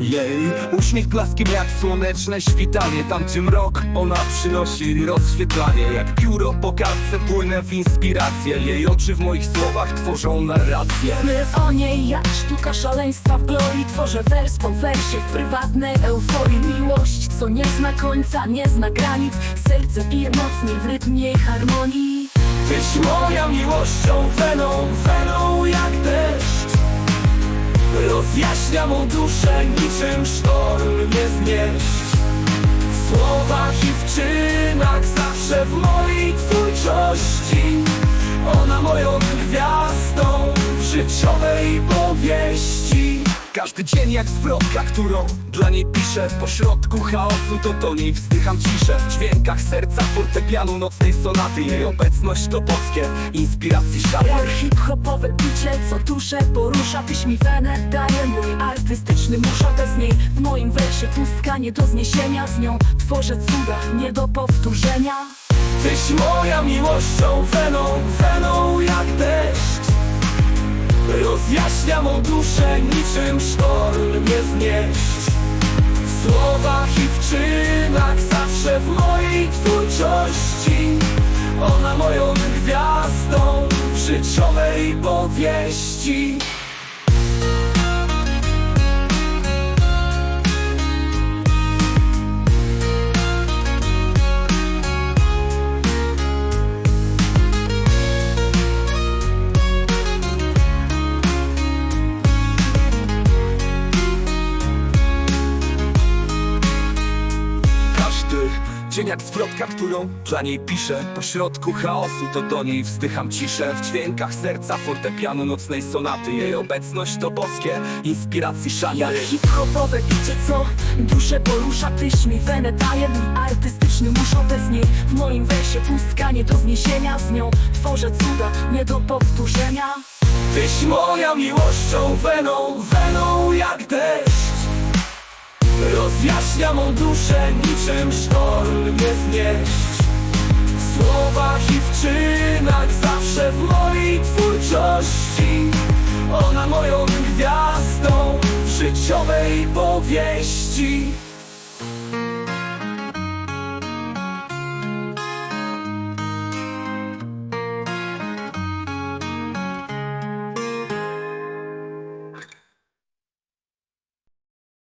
Jej, uśmiech blaskiem jak słoneczne świtanie. Tamtym rok ona przynosi rozświetlanie. Jak pióro po kartce płynę w inspirację. Jej oczy w moich słowach tworzą narrację. My o niej jak sztuka szaleństwa w glorii. Tworzę wers po wersie w prywatnej euforii. Miłość, co nie zna końca, nie zna granic. Serce bije mocniej w rytmie i harmonii. Tyś moja miłością weną, weną jak deszcz Rozjaśnia mą duszę niczym sztorm nie zmieść W słowach i w czynach zawsze w mojej twórczości. Ona moją gwiazdą w życiowej powieści każdy dzień jak zwrotka, którą dla niej piszę. Po środku chaosu to do niej wzdycham ciszę. W dźwiękach serca fortepianu nocnej sonaty. Jej obecność to boskie, inspiracji szary Jak hip-hopowe bicie, co duszę porusza. Tyś mi wenę daje mój artystyczny musza. Bez niej w moim wersie pustka nie do zniesienia. Z nią tworzę cuda, nie do powtórzenia. Tyś moja miłością weną, weną jak deszcz duszę niczym sztorm nie zmieść W słowach i w czynach zawsze w mojej twórczości. Ona moją gwiazdą w życiowej powieści dzień jak zwrotka, którą dla niej piszę. Po środku chaosu to do niej wzdycham ciszę. W dźwiękach serca fortepianu nocnej sonaty. Jej obecność to boskie, inspiracji szany Jak hip-hopowe bicie, co? Duszę porusza Tyś mi wenę daje mój artystyczny musza Bez niej w moim wersie pustka nie do zniesienia. Z nią tworzę cuda, nie do powtórzenia. Tyś moja miłością weną, weną jak deszcz. Rozjaśnia mą duszę niczym sztorm nie zmieść W słowach i w czynach zawsze w mojej twórczości. Ona moją gwiazdą w życiowej powieści